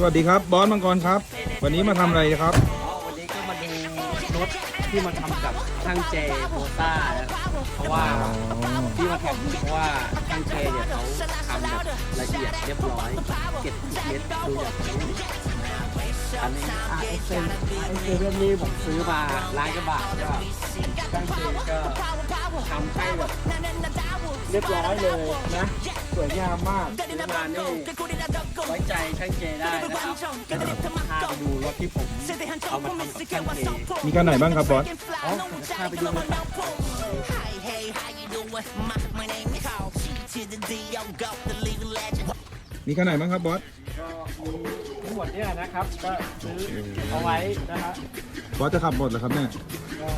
สวัสดีครับบอสมังกรครับ วันนี้มาทำอะไรครับ อ๋อวันนี้ก็มาดูรถที่มาทำกับช่างเจโบต้านะเพราะว่าที่มาทำเพราะว่าช่างเจเนี่ยเขาทำแบบละเอียดเรียบร้อยเก็บทุกเม็ดดูอย่างนี้อันนี้ RX 7 RX 7เรื่องนี้ผมซื้อมาล้านกว่าบาทก็ช่างเจก็ทำให้แบบเรียบร้อยเลยนะ สวยงามมากซื้อมานี่ไว้ใจช่างเจได้นะครับก็เดี๋ยวผมพาไปดูรถที่ผมเอามาทำกับช่างเจมีคันไหนบ้างครับบอสอ๋อพาไปดูรถครับ มีคันไหนบ้างครับบอส ก็มีทั้งหมดเนี่ยนะครับ ก็ซื้อเอาไว้นะฮะบอสจะขับหมดเหรอครับเนี่ยก็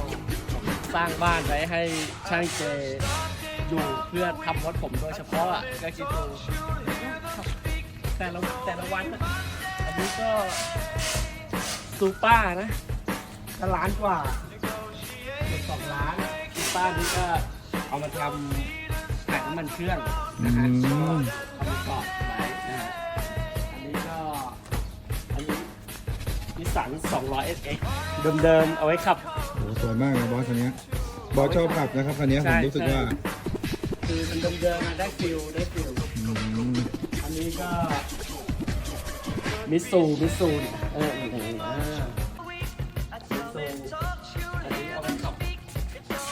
สร้างบ้านไว้ให้ช่างเจอยู่เพื่อทำรถผมโดยเฉพาะอะก็คิดดูแต่ละแต่ละวันอะอันนี้ก็ซูเป้านะก็ล้านกว่าเกือบสองล้านซูเป้านี้ก็ เอามาทำแผงน้ำมันเครื่องนะฮะอืมก็เอามาต่อไว้นะฮะอันนี้ก็อันนี้นิสสัน200 SX เดิมๆ เอาไว้ขับ โอ้สวยมากเลยบอสคันนี้บอสชอบขับนะครับคันนี้ผมรู้สึกว่าคือมันเดิมๆมาได้ฟิลได้ฟิล อืมอันนี้ก็มิสซูมิสซูเนี่ยเออ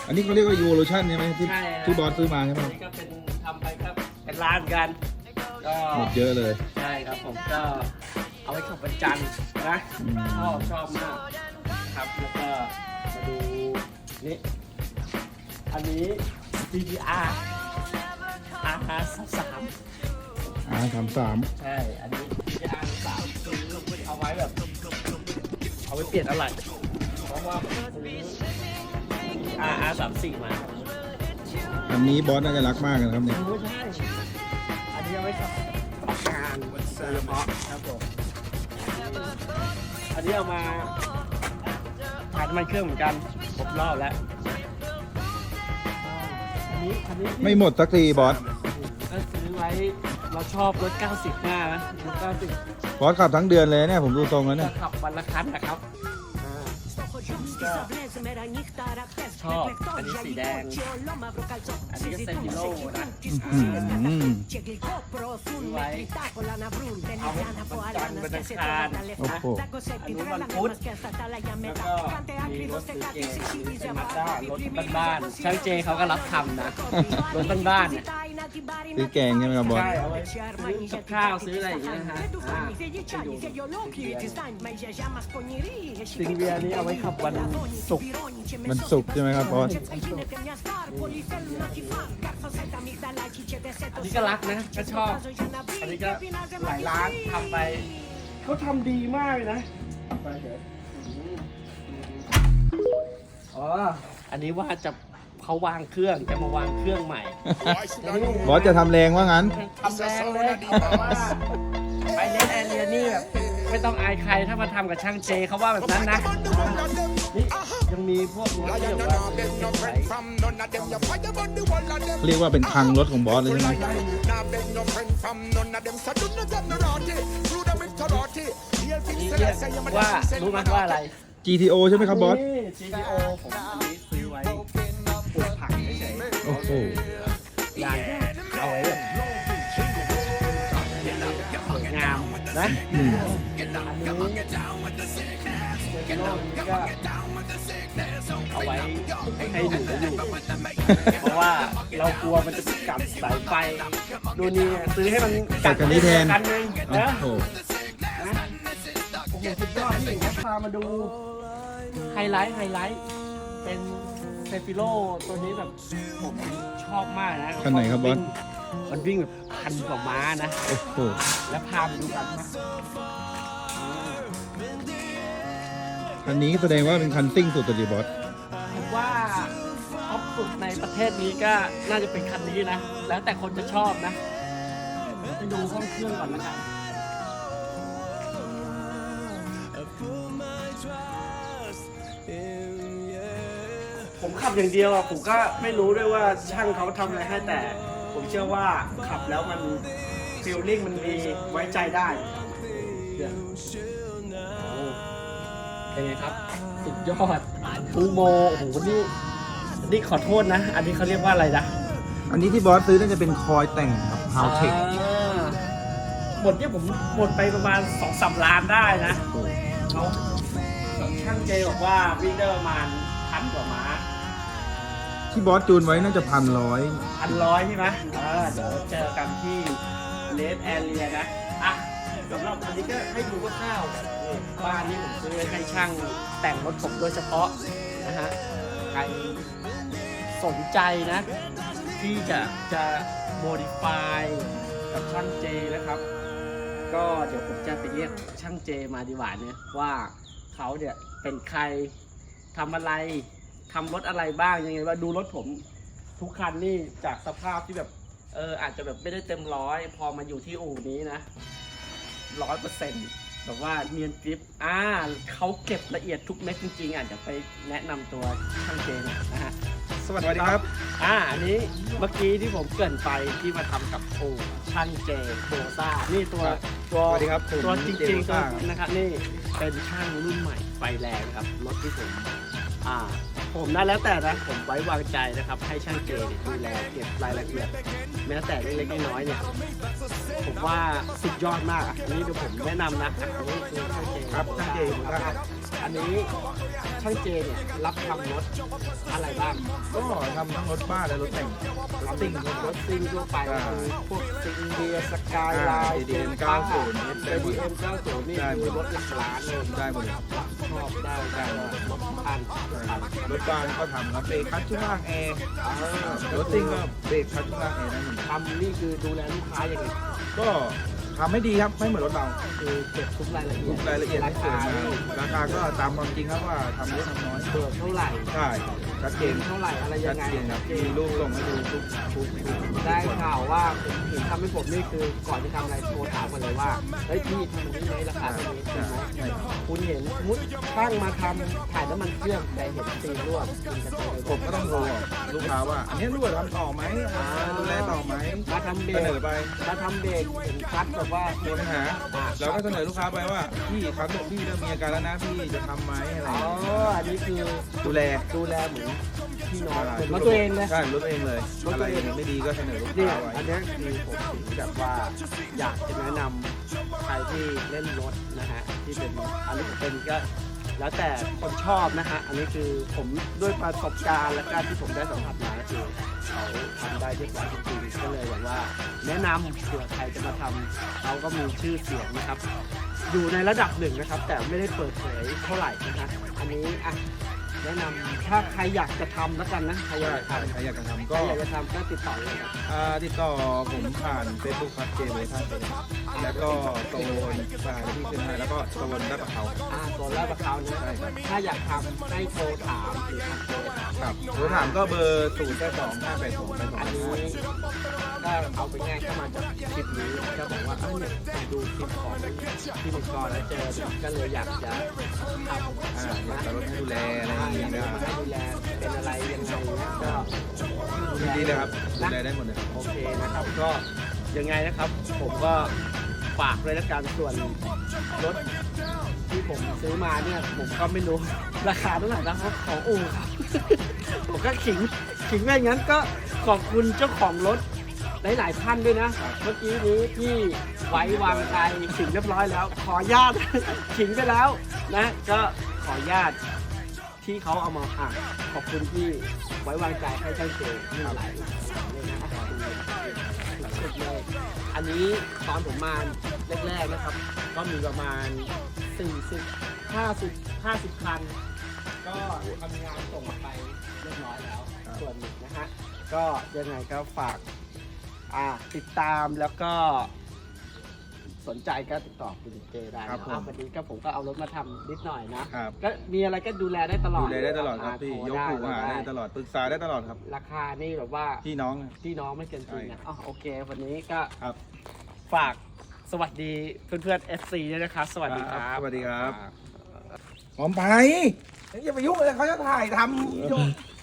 อันนี้เขาเรียกว่า Evolution ใช่ไหมที่ใช่ฮะที่บอสซื้อมาใช่ไหมอันนี้ก็เป็นทำไปครับเป็นร้านกัน ก็หมดเยอะเลย ใช่ครับผมก็เอาไว้ขับวันจันทร์นะอืม ชอบชอบมากครับแล้วก็มาดูนี่อันนี้ DDR R สามอ่าสามสามใช่อันนี้ DDR สามซื้อเอาไว้แบบ เอาไว้เปลี่ยนอะไรเพราะว่าผมซื้อ R สามสี่มาอันนี้บอสน่าจะรักมากนะครับเนี่ยไม่ใช่อันนี้เอาไว้ขับปากกางโดยเฉพาะครับผมอันนี้เอามาถ่ายน้ำมันเครื่องเหมือนกันครบรอบแล้วอันนี้อันนี้ไม่หมดสักทีบอสก็ซื้อไว้เราชอบรถ 90หน้านะรถ90บอสขับทั้งเดือนเลยเนี่ยผมดูทรงแล้วจะเนี่ย ขับวันละคันนะครับอ่า ก็ชอบอันนี้สีแดง อันนี้ก็เซฟิโลนะอืมไว้เอาไว้ทำวันจันทร์วันอังคารโอ้โหอันนู้นวันพุธแล้วก็มีรถซื้อเกมเป็นมาด้ารถบ้านๆช่างเจเขาก็รับทำนะ รถบ้านๆเนี่ย ซื้อแกงใช่ไหมครับบอสใช่เอาไว้ซื้อกับข้าวซื้ออะไรอย่างเงี้ยนะฮะอ่าซิงเวียนี้เอาไว้ขับวันศุกร์มันสุกร์ใช่ไหมครับบอส อันนี้ก็รักนะก็ชอบ อันนี้ก็หลายร้านทำไป เขาทำดีมากเลยนะไปเถอะอ๋อ อันนี้ว่าจะ เขาวางเครื่องจะมาวางเครื่องใหม่บอสจะทำแรงว่างั้น ทำแรงเลยแต่ว่าไปเล่นแอเรียนี่แบบไม่ต้องอายใครถ้ามาทำกับช่างเจเขาว่าแบบนั้นนะนี่ยังมีพวกรถที่แบบว่าเก็บไว้เรียกว่าเป็นคลังรถของบอสเลยใช่ไหมนี่เรียกว่ารู้ไหมว่าอะไร GTO ใช่ไหมครับบอสนี่ GTO ผมอันนี้ซื้อไว้ ปลูกผักเฉยๆโอ้โหยางเอาไว้แบบสวยงามนะอืมอันนี้เจโน่นี่ก็เอาไว้ให้หนูอยู่ เพราะว่าเรากลัวมันจะไปกัดสายไฟดูนี่ไงซื้อให้มันกัดกันนี้แทนกันนึงโอ้นะ โหนะโอ้โหสุดยอดนี่ผมพามาดูไฮไลท์ไฮไลท์เป็น เซฟิโลตัวนี้แบบผมชอบมากนะคันไหนครับบอส มันวิ่งแบบพันกว่าม้านะ โอ้โหแล้วพาไปดูกันนะคันนี้แสดงว่าเป็นคันซิ่งสุดเลยดิบอส ผมว่าท็อปสุดในประเทศนี้ก็น่าจะเป็นคันนี้นะ แล้วแต่คนจะชอบนะไปดูห้องเครื่องก่อนแล้วกัน ผมขับอย่างเดียวอะผมก็ไม่รู้ด้วยว่าช่างเขาทำอะไรให้แต่ ผมเชื่อว่าขับแล้วมันฟีลลิ่งมันดีไว้ใจได้เครื่องโอ้เป็นไงครับ สุดยอดทูโมโอ้โหนี่นี่ขอโทษนะ อันนี้เขาเรียกว่าอะไรนะอันนี้ที่บอสซื้อน่าจะเป็นคอยแต่งครับฮาวเทคอ่าหมดเนี่ยผมหมดไปประมาณสองสามล้านได้นะ เขาช่างเจบอกว่าวิ่งได้ประมาณ พันกว่าม้าที่บอสจูนไว้น่าจะพันร้อยพันร้อยใช่ไหมเออเดี๋ยวเจอกันที่เลสแอเรียนะอะสำหรับวันนี้ก็ให้ดูคร่าวๆนี่บ้านนี้ผมซื้อไว้ให้ช่างแต่งรถผมโดยเฉพาะนะฮะใครสนใจนะ ที่จะจะ modify กับช่างเจนะครับ ก็เดี๋ยวผมจะไปเรียกช่างเจมาดีกว่าเนี่ยว่าเขาเนี่ยเป็นใคร ทำอะไรทำรถอะไรบ้างยังไงว่าดูรถผมทุกคันนี่จากสภาพที่แบบเอออาจจะแบบไม่ได้เต็มร้อยพอมาอยู่ที่อู่นี้นะร้อยเปอร์เซ็นต์แบบว่าเนียนกริปอ่าเขาเก็บละเอียดทุกเม็ดจริงๆอะเดี๋ยวไปแนะนำตัวช่างเจหนอยนะฮะ สวัสดีครับ อ่าอันนี้เมื่อกี้ที่ผมเกรินไปที่มาทำกับโอ้ช่างเจโบซ่านี่ตัวครับตัวสวัสดีครับผมตัวจเจริงโบๆซ่าตัวนะครับนี่เป็นช่างรุ่นใหม่ไฟแรงครับรถที่ผม อ่า ผมนะแล้วแต่นะ ผมไว้วางใจนะครับ ให้ช่างเจเนี่ยดูแลเก็บรายละเอียด แม้แต่เล็กๆน้อยๆเนี่ย ผมว่าสุดยอดมากอะอันนี้เดี๋ยวผมแนะนำนะอะอันนี้คือช่างเจครับช่างเจโบซ่าครับ อันนี้ช่างเจเนี่ยรับทำรถอะไรบ้าง ก็ทำทั้งรถบ้านและรถแต่งรถซิ่งครับรถซิ่งทั่วไปอ่าคือพวกซิงเดียสกายไลอ่าน์ ADM 90 ADM 90นี่ได้หมคืดอรถหลักล้านเลยได้หมดเลย ชอบได้ได้รถพันพันรถบ้านก็ทำครับเบรกคัดช่วงล่างแอร์รถซิ่งก็เบรกคัดช่วงล่างแอร์ได้หมดทำนี่คือดูแลลูกค้าอย่างไรก็ ทำให้ดีครับไม่เหมือนรถเราคือเก็บทุกรายละเอียทุดกรายละเอียดราให้สวยคามาราคาก็ตามความจริงครับว่าทำเยอะทำน้อยเบิกเท่าไหร่ใช่ชัดเจเก่นงเท่าไหร่อะไรชัยัดงไงเจนครับมีรูปส่งให้ดูทุกทุกทุกได้ข่าวว่าผมถึงทำให้ผมนี่คือก่อนจะทำอะไรโทรถามกันเลยว่าเฮ้ยพี่ทำอันนี้ไหมราคาเท่านี้จริงไหมใช่ครับคุณเห็นสมมุดตั้งมาทำถ่ายน้ำมันเครื่องแต่เห็นตีรั่วคุณจะเจอผมก็ต้องโทรบอกลูกค้าว่า อันนี้รั่วทำต่อไหมอ่าดูแล ต่อไหมมาทำเบรเสกนอไปมาทำเบรกเห็นคัดแบบว่ามีปัญหาเราก็เสนอลูกค้าไปว่าพี่ครับพี่เริ่มมีอาการแล้วนะพี่จะทำไหมอะไรอ๋ออันนี้คือดูแลดูแลเหมือนพี่น้องเหมือนรถตัวเองเลย ใช่รถตัวเองเลยรถอะไรตัวเอง ไม่ดีก็เสนอลูกเนี่ยค้าไว้อันเนี้ยคือผมถึงแบบว่าอยากจะแนะนำใครที่เล่นรถนะฮะที่เป็นอันนี้เป็นก็ แล้วแต่คนชอบนะฮะ อันนี้คือผมด้วยประสบการณ์และการที่ผมได้สัมผัสมาก็คือเขาทำได้เรียบร้อยจริงๆก็เลยหวังว่า แนะนำเผื่อใครจะมาทำเขาก็มีชื่อเสียงนะครับ อยู่ในระดับหนึ่งนะครับ แต่ไม่ได้เปิดเผยเท่าไหร่นะฮะอันนี้อะ แนะนำถ้าใครอยากจะทำแล้วกันนะใครอยากจะทำใครอยากจะทำใครก็อยากจะทำก็ติดต่อเลยครับอ่าติดต่อผมผ่านเฟซบุ๊กครับเจเวท่านเป็นแล้วก็โซนสายที่ขึ้นให้แล้วก็โซนด้านปะเขาอ่าตัวแรกกับเขาเนี่ยใช่ครับถ้าอยากทำให้โทรถามหรือทำโทรถามครับโทรถามก็เบอร์ศูนย์แปดสองห้าแปดสองแปดสองอันนี้ ก็เอาไปง่ายเข้ามาจากคลิปนี้ก็บอกว่าเอ้ยเนี่ยไปดูคลิปของที่มังกรแล้วเจอก็เลยอยากจะทำอ่าอยากจะลดให้ดูแลอะไรอย่างอนี้ยากก็จะดูแลเป็นอะไรยังไงก็ยินดีเลยครับดูแลได้หมดเลยโอเคนะครับก็ยังไงนะครับ ผมก็ฝากเลยละกันส่วนรถที่ผมซื้อมาเนี่ยผมก็ไม่รู้ราคาเท่าไหร่นะเพราะของอู่ครับผมก็ขิงขิงไปงั้นก็ขอบคุณเจ้าของรถ หลายๆท่านด้วยนะ เมื่อกี้นี้ที่ไว้วางใจขิงเรียบร้อยแล้ว ขออนุญาตขิงไปแล้วนะ ก็ขออนุญาตที่เขาเอามาอะขอบคุณที่ไว้วางใจให้ช่างเจนี่หลายเลยนะขอบคุณสุดเลยอันนี้ตอนผมมาแรกๆนะครับ ก็มีประมาณ 40 50 50คัน ก็ทำงานส่งไปเรียบร้อยแล้ว ส่วนหนึ่งนะฮะ ก็ยังไงก็ฝาก อ่าติดตามแล้วก็ สนใจก็ติดต่อคุณเจได้ครับนะผม อะวันนี้ก็ผมก็เอารถมาทำนิดหน่อยนะ ครับก็มีอะไรก็ดูแลได้ตลอดูดแลได้ตลอดครับาพี่โทยกหูหาได้ได้ตลอดปรึกษาได้ตลอดครับ ราคานี่แบบว่าพี่น้องพี่น้องไม่เกินจริงใช่ นะอ๋อโอเค วันนี้ก็ครับ ฝากสวัสดีเพื่อนๆ FC ด้วยนะครับ สวัสดีครับสวัสดีครับ หอมไปอย่าไปยุ่งเลยเขาจะถ่ายทำ